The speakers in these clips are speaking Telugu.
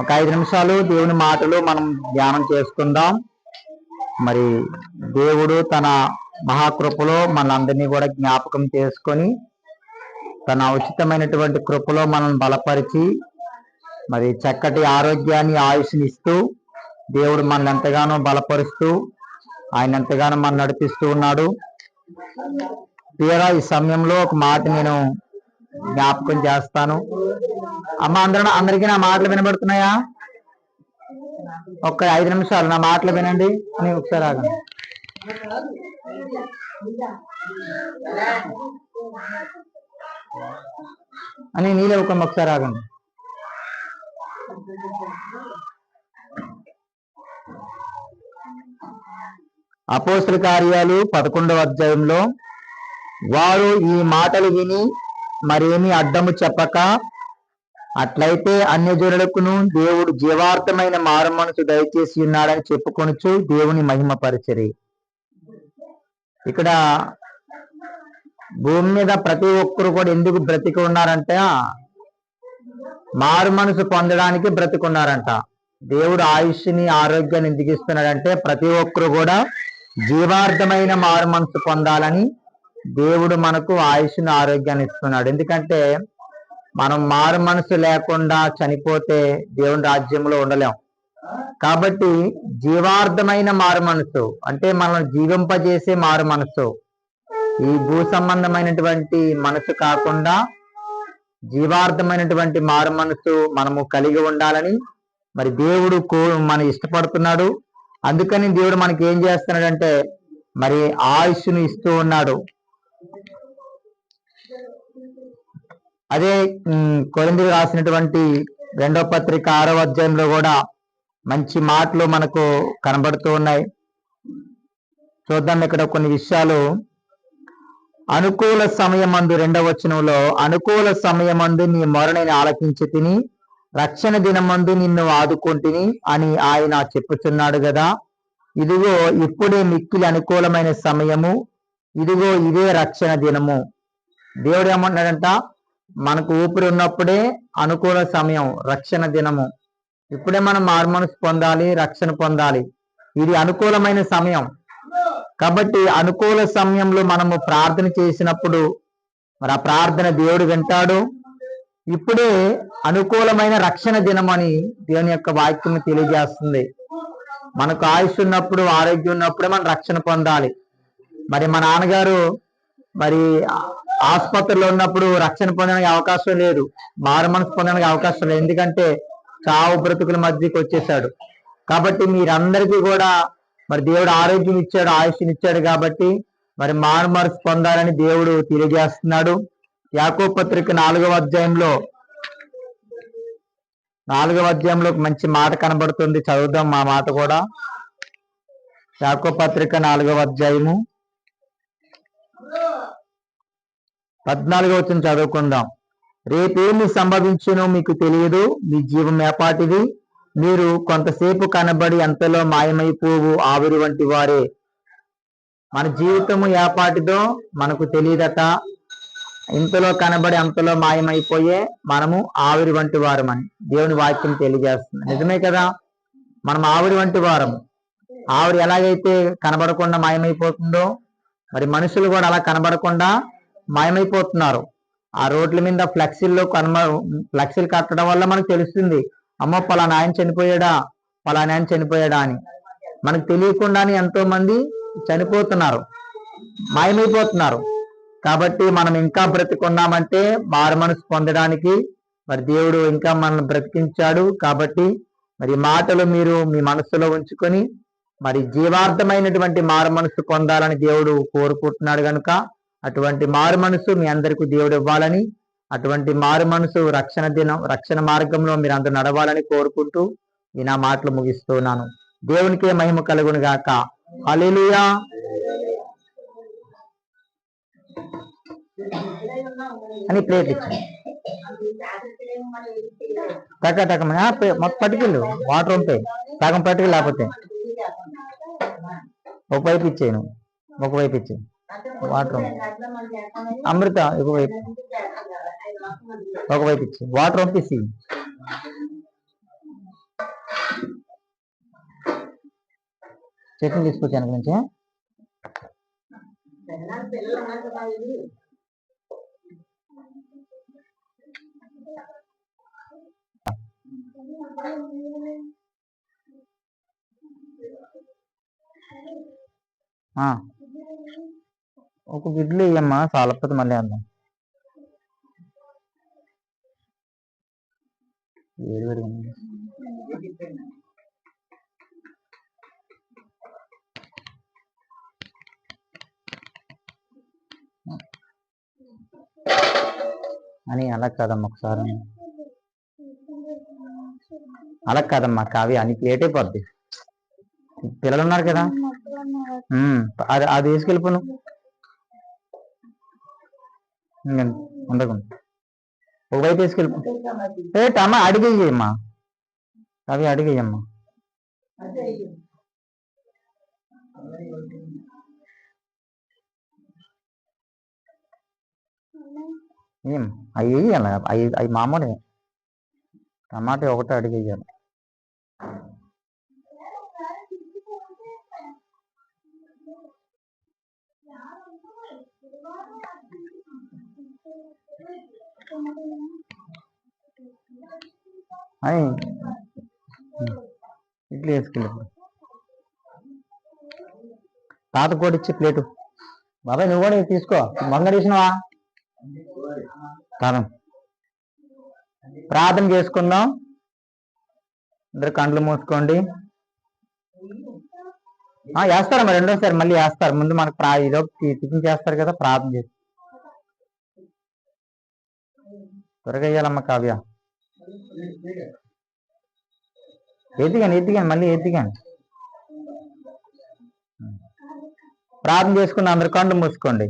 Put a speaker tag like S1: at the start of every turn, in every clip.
S1: ఒక ఐదు నిమిషాలు దేవుని మాటలు మనం ధ్యానం చేసుకుందాం. మరి దేవుడు తన మహాకృపలో మనందరినీ కూడా జ్ఞాపకం చేసుకొని తన ఉచితమైనటువంటి కృపలో మనల్ని బలపరిచి మరి చక్కటి ఆరోగ్యాన్ని ఆయుష్నిస్తూ దేవుడు మనల్ని ఎంతగానో బలపరుస్తూ ఆయన ఎంతగానో మనం నడిపిస్తూ ఉన్నాడు. తీరా ఈ సమయంలో ఒక మాట నేను జ్ఞాపకం చేస్తాను. అమ్మ అందరూ అందరికీ నా మాటలు వినబడుతున్నాయా? ఒక్క ఐదు నిమిషాలు నా మాటలు వినండి. అని ఒకసారి ఆగండి. అని నీళ్ళ ఒక ఒకసారి ఆగండి. అపోస్తుల కార్యాలు పదకొండవ అధ్యాయంలో వారు ఈ మాటలు విని మరేమి అడ్డము చెప్పక అట్లయితే అన్యజనులకును దేవుడు జీవార్థమైన మారు మనసు దయచేసి ఉన్నాడని చెప్పుకొనొచ్చు దేవుని మహిమపరిచరి. ఇక్కడ భూమి మీద ప్రతి ఒక్కరు కూడా ఎందుకు బ్రతికి ఉన్నారంటే మారు మనసు పొందడానికి బ్రతికున్నారంట. దేవుడు ఆయుష్ని ఆరోగ్యాన్ని ఎందుకు ఇస్తున్నాడంటే ప్రతి ఒక్కరు కూడా జీవార్థమైన మారు మనసు పొందాలని దేవుడు మనకు ఆయుష్ని ఆరోగ్యాన్ని ఇస్తున్నాడు. ఎందుకంటే మనం మారు మనసు లేకుండా చనిపోతే దేవుని రాజ్యంలో ఉండలేం. కాబట్టి జీవార్థమైన మారు మనసు అంటే మనం జీవింపజేసే మారు మనసు ఈ భూ సంబంధమైనటువంటి మనసు కాకుండా జీవార్థమైనటువంటి మారు మనసు మనము కలిగి ఉండాలని మరి దేవుడు కో మన ఇష్టపడుతున్నాడు. అందుకని దేవుడు మనకి ఏం చేస్తున్నాడంటే మరి ఆయుష్ను ఇస్తూ ఉన్నాడు. అదే కొరింది రాసినటువంటి రెండో పత్రిక ఆరో అధ్యాయంలో కూడా మంచి మాటలు మనకు కనబడుతూ ఉన్నాయి. చూద్దాం ఇక్కడ కొన్ని విషయాలు. అనుకూల సమయమందు రెండవ వచనంలో అనుకూల సమయమందు నీ మొరని ఆలకించి తిని రక్షణ దినమందు నిన్ను ఆదుకుంటుని అని ఆయన చెప్పుచున్నాడు కదా. ఇదిగో ఇప్పుడే మిక్కిలి అనుకూలమైన సమయము. ఇదిగో ఇదే రక్షణ దినము. దేవుడు ఏమంటున్నాడంట? మనకు ఊపిరి ఉన్నప్పుడే అనుకూల సమయం రక్షణ దినము. ఇప్పుడే మనం మారుమనసు పొందాలి రక్షణ పొందాలి. ఇది అనుకూలమైన సమయం. కాబట్టి అనుకూల సమయంలో మనము ప్రార్థన చేసినప్పుడు మరి ఆ ప్రార్థన దేవుడు వింటాడు. ఇప్పుడే అనుకూలమైన రక్షణ దినం అని దేవుని యొక్క వాక్యం తెలియజేస్తుంది. మనకు ఆయుష్ ఉన్నప్పుడు ఆరోగ్యం ఉన్నప్పుడే మనం రక్షణ పొందాలి. మరి మా నాన్నగారు మరి ఆసుపత్రిలో ఉన్నప్పుడు రక్షణ పొందడానికి అవకాశం లేదు. మారు మనసు పొందడానికి అవకాశం లేదు. ఎందుకంటే చావు బ్రతుకుల మధ్యకి వచ్చేసాడు. కాబట్టి మీరందరికీ కూడా మరి దేవుడు ఆరోగ్యం ఇచ్చాడు ఆయుష్ని ఇచ్చాడు కాబట్టి మరి మారు మనసు పొందాలని దేవుడు తెలియజేస్తున్నాడు. యాకో పత్రిక నాలుగవ అధ్యాయంలో నాలుగవ అధ్యాయంలో మంచి మాట కనబడుతుంది. చదువుదాం మా మాట కూడా. యాకో పత్రిక నాలుగవ అధ్యాయము. పద్నాలుగో వచ్చిన చదువుకుందాం. రేపేమి సంభవించినో మీకు తెలియదు మీ జీవం ఏపాటిది. మీరు కొంతసేపు కనబడి అంతలో మాయమైపోవు ఆవిరి వంటి వారే. మన జీవితము ఏపాటిదో మనకు తెలియదట. ఇంతలో కనబడి అంతలో మాయమైపోయే మనము ఆవిరి వంటి వారమని దేవుని వాక్యం తెలియజేస్తుంది. నిజమే కదా? మనం ఆవిరి వంటి వారము ఆవిరి ఎలాగైతే కనబడకుండా మాయమైపోతుందో మరి మనుషులు కూడా అలా కనబడకుండా మాయమైపోతున్నారు. ఆ రోడ్ల మీద ఫ్లెక్సీల్లో కనుమ ఫ్లెక్సీలు కట్టడం వల్ల మనకు తెలుస్తుంది అమ్మో పలానా ఆయన చనిపోయాడా పలానా ఆయన చనిపోయాడా అని. మనకు తెలియకుండానే ఎంతో మంది చనిపోతున్నారు మాయమైపోతున్నారు. కాబట్టి మనం ఇంకా బ్రతికున్నామంటే మారు మనసు పొందడానికి మరి దేవుడు ఇంకా మనల్ని బ్రతికించాడు కాబట్టి మరి మాటలు మీరు మీ మనసులో ఉంచుకొని మరి జీవార్థమైనటువంటి మారు మనసు పొందాలని దేవుడు కోరుకుంటున్నాడు కనుక అటువంటి మారు మనసు మీ అందరికీ దేవుడు ఇవ్వాలని అటువంటి మారు మనసు రక్షణ దినం రక్షణ మార్గంలో మీరు అందరూ నడవాలని కోరుకుంటూ ఈ నా మాటలు ముగిస్తున్నాను దేవునికే మహిమ కలుగును గాక. హల్లెలూయా. అని ప్లేట్ ఇచ్చాను టక టక మొత్తం పట్టుకెళ్ళు. వాటర్ ఉంటే సగం పట్టుకెళ్ళి లేకపోతే. ఒక వైపు ఇచ్చేయను ఒక వైపు ఇచ్చేయను వాటర్ అమృత ఒక వైపు. ఒకవైపు ఇచ్చి. వాటర్ పంపిసి చట్నీ తీసుకొచ్చి వెనక నుంచి. ఆ. ఒక గుడ్లు ఇయ్యమ్మా చాలకపోతే మళ్ళీ వేడి ఉంది. అని అలా కాదమ్మా ఒకసారి. అలా కాదమ్మా కావ్య అని ప్లేట్ అయిపోద్ది పిల్లలు ఉన్నారు కదా. అది అది వేసుకెళ్ళిపోను ఉండకు ఒకవైపు వేసుకెళ్ళిపో ఏ అమ్మా అడిగేయమ్మా అవి అడిగేయమ్మా ఏం అవి వేయాలి అవి అవి మామూలే టమాటా ఒకటే అడిగేయాలి ఇడ్లీ వేసుకెళ్ళి తాత కూడా ఇచ్చి ప్లేటు. బాబాయ్ నువ్వు కూడా తీసుకో. తీసుకో మంగళీసినవా కారం ప్రార్థన చేసుకుందాం. ఇద్దరు కండ్లు మూసుకోండి. ఆ, మరి? రెండోసారి మళ్ళీ వేస్తారు. ముందు మనకు ప్రా ఇదో టిఫిన్ చేస్తారు కదా ప్రార్థన చేసి త్వరగా వేయాలమ్మ కావ్య. ఎత్తికాను ఎత్తికాను మళ్ళీ ఎత్తికాను. ప్రార్థన చేసుకుని అందరు కండు మూసుకోండి.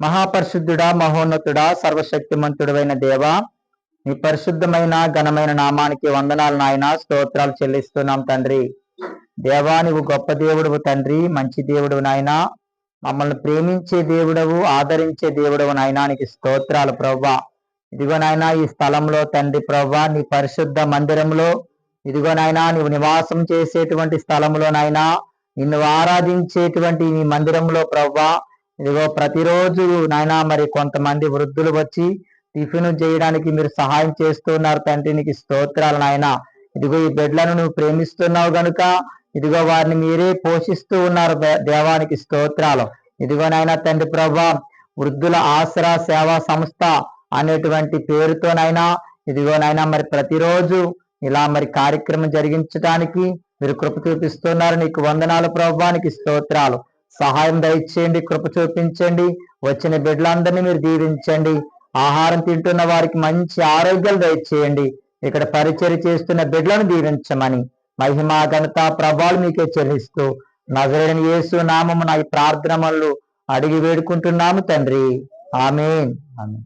S1: మహాపరిశుద్ధుడా మహోన్నతుడా సర్వశక్తిమంతుడైన దేవ నీ పరిశుద్ధమైన ఘనమైన నామానికి వందనాలు నాయన స్తోత్రాలు చెల్లిస్తున్నాం తండ్రి. దేవా నువ్వు గొప్ప దేవుడు తండ్రి మంచి దేవుడు నాయన. మమ్మల్ని ప్రేమించే దేవుడవు ఆదరించే దేవుడవు నాయనానికి స్తోత్రాలు ప్రభా ఇదిగో నాయనా ఈ స్థలంలో తండ్రి ప్రభా నీ పరిశుద్ధ మందిరంలో. ఇదిగో నాయనా నువ్వు నివాసం చేసేటువంటి స్థలంలో నాయనా. నిన్ను ఆరాధించేటువంటి నీ మందిరంలో ప్రవ్వా. ఇదిగో ప్రతిరోజు నాయనా మరి కొంతమంది వృద్ధులు వచ్చి టిఫిన్ చేయడానికి మీరు సహాయం చేస్తున్నారు తండ్రి. నీకు స్తోత్రాలు నాయనా. ఇదిగో ఈ బిడ్డలను నువ్వు ప్రేమిస్తున్నావు గనుక ఇదిగో వారిని మీరే పోషిస్తూ ఉన్నారు దే- దేవానికి స్తోత్రాలు. ఇదిగో నైనా తండ్రి ప్రభా వృద్ధుల ఆసరా సేవా సంస్థ అనేటువంటి పేరుతోనైనా ఇదిగోనైనా మరి ప్రతిరోజు ఇలా మరి కార్యక్రమం జరిగించడానికి మీరు కృప చూపిస్తున్నారు. నీకు వందనాలు ప్రభానికి స్తోత్రాలు. సహాయం దయచేయండి కృప చూపించండి వచ్చిన బిడ్డలందరినీ మీరు దీవించండి. ఆహారం తింటున్న వారికి మంచి ఆరోగ్యాలు దయచేయండి. ఇక్కడ పరిచయం చేస్తున్న బిడ్డలను దీవించమని మహిమా ఘనత ప్రభావాలు మీకే చెల్లిస్తూ నజరేని యేసు నామము నా ప్రార్థనలు అడిగి వేడుకుంటున్నాము తండ్రి. ఆమె ఆమేన్.